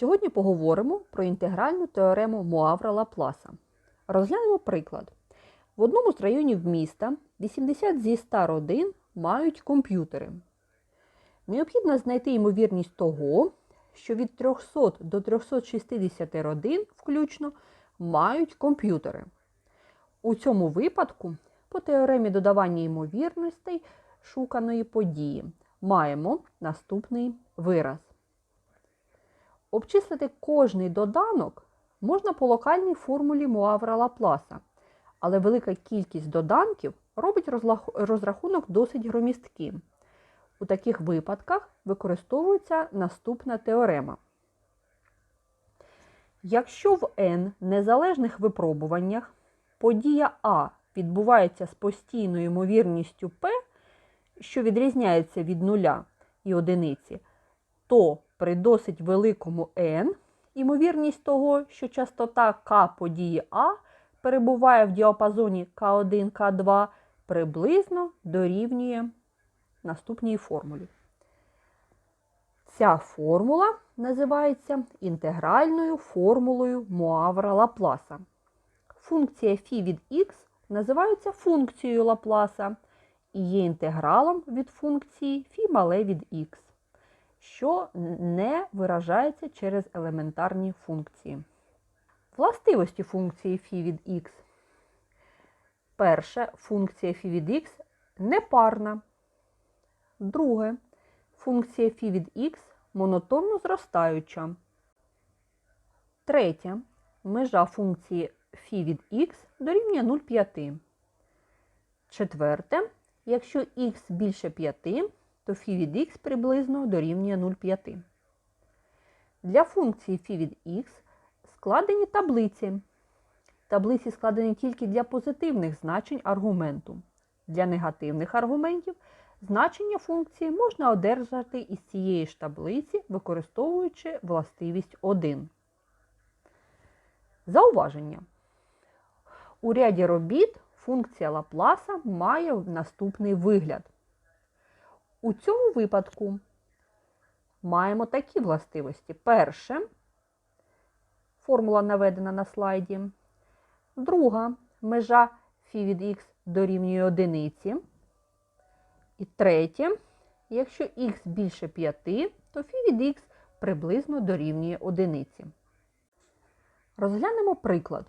Сьогодні поговоримо про інтегральну теорему Муавра Лапласа. Розглянемо приклад. В одному з районів міста 80 зі 100 родин мають комп'ютери. Необхідно знайти ймовірність того, що від 300 до 360 родин включно мають комп'ютери. У цьому випадку, по теоремі додавання ймовірностей шуканої події, маємо наступний вираз. Обчислити кожний доданок можна по локальній формулі Муавра Лапласа, але велика кількість доданків робить розрахунок досить громістким. У таких випадках використовується наступна теорема. Якщо в n незалежних випробуваннях подія А відбувається з постійною ймовірністю P, що відрізняється від нуля і одиниці, то при досить великому n ймовірність того, що частота К події А перебуває в діапазоні К1, К2, приблизно дорівнює наступній формулі. Ця формула називається інтегральною формулою Муавра Лапласа. Функція φ від х називається функцією Лапласа і є інтегралом від функції φ мале від х, що не виражається через елементарні функції. Властивості функції φ від х. Перше, функція φ від х непарна. Друге, функція φ від х монотонно зростаюча. Третє, межа функції φ від х дорівнює 0,5. Четверте, якщо х більше 5, то φ від х приблизно дорівнює 0,5. Для функції φ від х складені таблиці. Таблиці складені тільки для позитивних значень аргументу. Для негативних аргументів значення функції можна одержати із цієї ж таблиці, використовуючи властивість 1. Зауваження. У ряді робіт функція Лапласа має наступний вигляд. У цьому випадку маємо такі властивості. Перше, формула наведена на слайді. Друга межа φ від х дорівнює одиниці. І третє, якщо х більше 5, то φ від х приблизно дорівнює одиниці. Розглянемо приклад.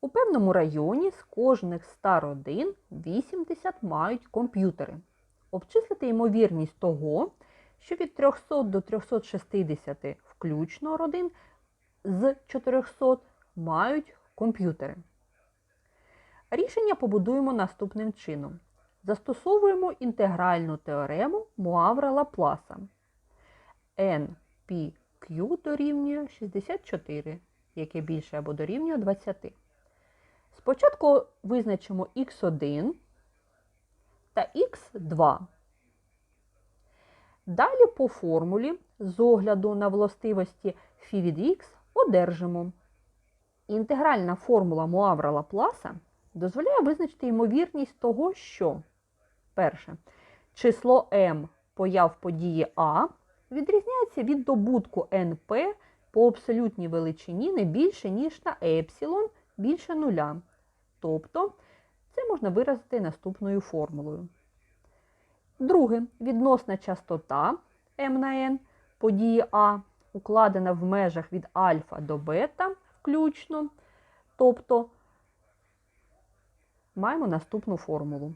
У певному районі з кожних 100 родин 80 мають комп'ютери. Обчислити ймовірність того, що від 300 до 360 включно родин з 400 мають комп'ютери. Рішення побудуємо наступним чином. Застосовуємо інтегральну теорему Муавра Лапласа. NPQ дорівнює 64, яке більше або дорівнює 20. Спочатку визначимо x1 та x2. Далі по формулі з огляду на властивості φ від х одержимо. Інтегральна формула Муавра Лапласа дозволяє визначити ймовірність того, що перше, число m появ події А відрізняється від добутку np по абсолютній величині не більше, ніж на епсилон більше нуля. Тобто це можна виразити наступною формулою. Друге, відносна частота m на n події А укладена в межах від альфа до бета включно. Тобто маємо наступну формулу.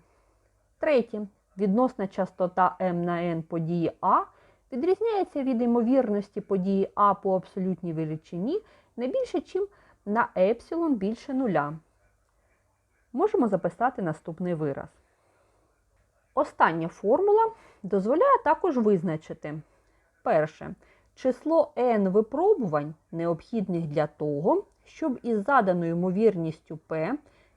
Третє, відносна частота m на n події А відрізняється від ймовірності події А по абсолютній величині не більше, ніж на епсилон більше нуля. Можемо записати наступний вираз. Остання формула дозволяє також визначити перше, число n випробувань необхідних для того, щоб із заданою ймовірністю P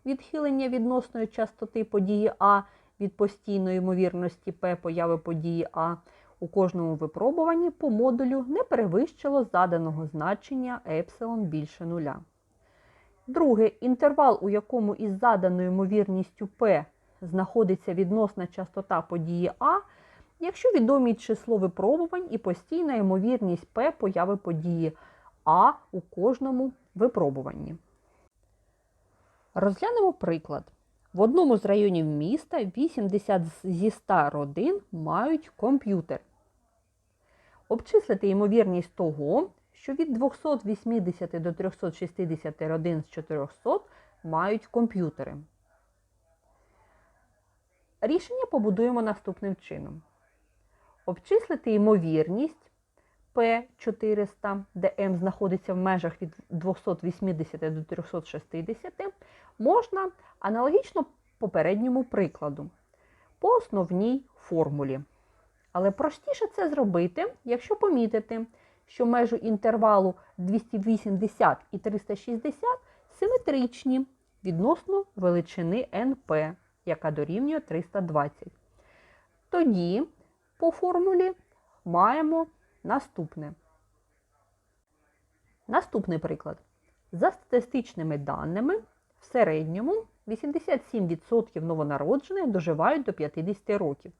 відхилення відносної частоти події А від постійної ймовірності P появи події А у кожному випробуванні по модулю не перевищило заданого значення епсилон більше нуля. Друге, інтервал, у якому із заданою ймовірністю P знаходиться відносна частота події А, якщо відомі число випробувань і постійна ймовірність P появи події А у кожному випробуванні. Розглянемо приклад. В одному з районів міста 80 зі 100 родин мають комп'ютер. Обчислити ймовірність того, що від 280 до 360 родин з 400 мають комп'ютери. Рішення побудуємо наступним чином. Обчислити ймовірність P400, де m знаходиться в межах від 280 до 360, можна аналогічно попередньому прикладу по основній формулі. Але простіше це зробити, якщо помітити, що межу інтервалу 280 і 360 симетричні відносно величини NP, яка дорівнює 320. Тоді по формулі маємо наступне. Наступний приклад. За статистичними даними, в середньому 87% новонароджених доживають до 50 років.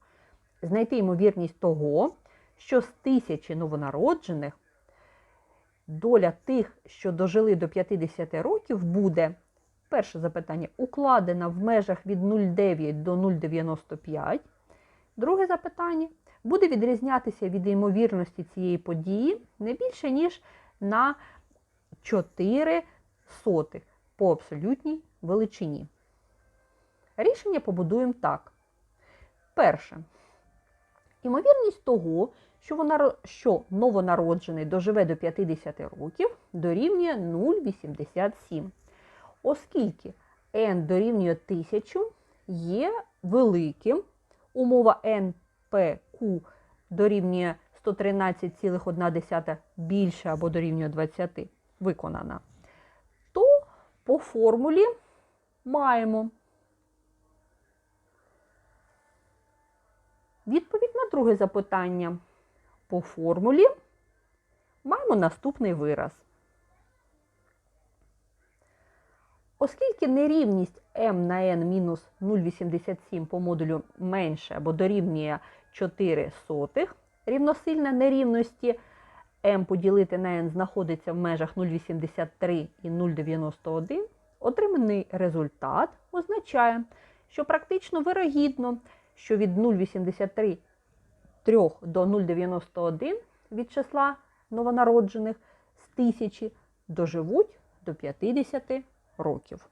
Знайти ймовірність того, що з тисячі новонароджених доля тих, що дожили до 50 років, буде перше запитання укладена в межах від 0,9 до 0,95. Друге запитання буде відрізнятися від ймовірності цієї події не більше, ніж на 4 сотих по абсолютній величині. Рішення побудуємо так. Перше. Ймовірність того, що, вона, що новонароджений доживе до 50 років, дорівнює 0,87. Оскільки n дорівнює 1000 є великим, умова NPQ дорівнює 113,1 більше або дорівнює 20 виконана, то по формулі маємо відповідь на друге запитання. По формулі маємо наступний вираз. Оскільки нерівність m на n мінус 0,87 по модулю менше або дорівнює 4 сотих, рівносильна нерівності m поділити на n знаходиться в межах 0,83 і 0,91, отриманий результат означає, що практично вирогідно, що від 0,83 3 до 0,91 від числа новонароджених з тисячі доживуть до 50 років.